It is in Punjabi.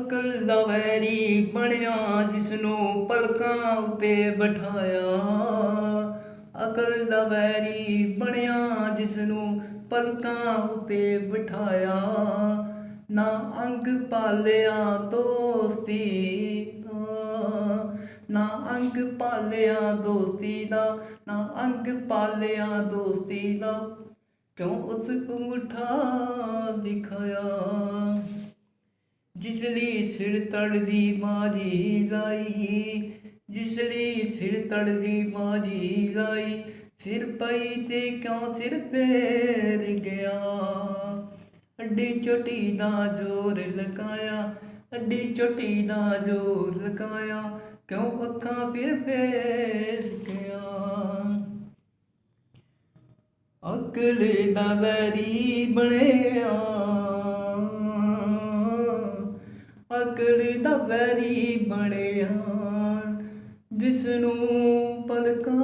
ਅਕਲ ਦਾ ਵੈਰੀ ਬਣਿਆ ਜਿਸ ਨੂੰ ਪਲਕਾਂ ਉੱਤੇ ਬਿਠਾਇਆ। ਅਕਲ ਦਾ ਵੈਰੀ ਬਣਿਆ ਜਿਸ ਨੂੰ ਪਲਕਾਂ ਉੱਤੇ ਬਿਠਾਇਆ। ਨਾ ਅੰਗ ਪਾਲਿਆ ਦੋਸਤੀ ਦਾ, ਨਾ ਅੰਗ ਪਾਲਿਆ ਦੋਸਤੀ ਦਾ, ਨਾ ਅੰਗ ਪਾਲਿਆ ਦੋਸਤੀ ਦਾ। ਕਿਉਂ ਉਸ ਅੰਗੂਠਾ ਦਿਖਾਇਆ? ਜਿਸ ਲਈ ਸਿਰ ਤੜਦੀ ਮਾਜੀ ਲਾਈ ਜਿਸ ਲਈ ਸਿਰ ਤੜਦੀ ਮਾਜੀ ਲਾਈ, ਸਿਰ ਪਈ ਤੇ ਕਿਉਂ ਸਿਰ ਫੇਰ ਗਿਆ? ਅੱਡੀ ਚੋਟੀ ਦਾ ਜ਼ੋਰ ਲਗਾਇਆ, ਅੱਡੀ ਚੋਟੀ ਦਾ ਜ਼ੋਰ ਲਗਾਇਆ, ਕਿਉਂ ਅੱਖਾਂ ਫਿਰ ਫੇਰ ਗਿਆ? ਅਕਲ ਦਾ ਵੈਰੀ ਬਣਿਆ ਅਕਲ ਦਾ ਵੈਰੀ ਬਣਿਆ ਜਿਸ ਨੂੰ ਪਲਕਾਂ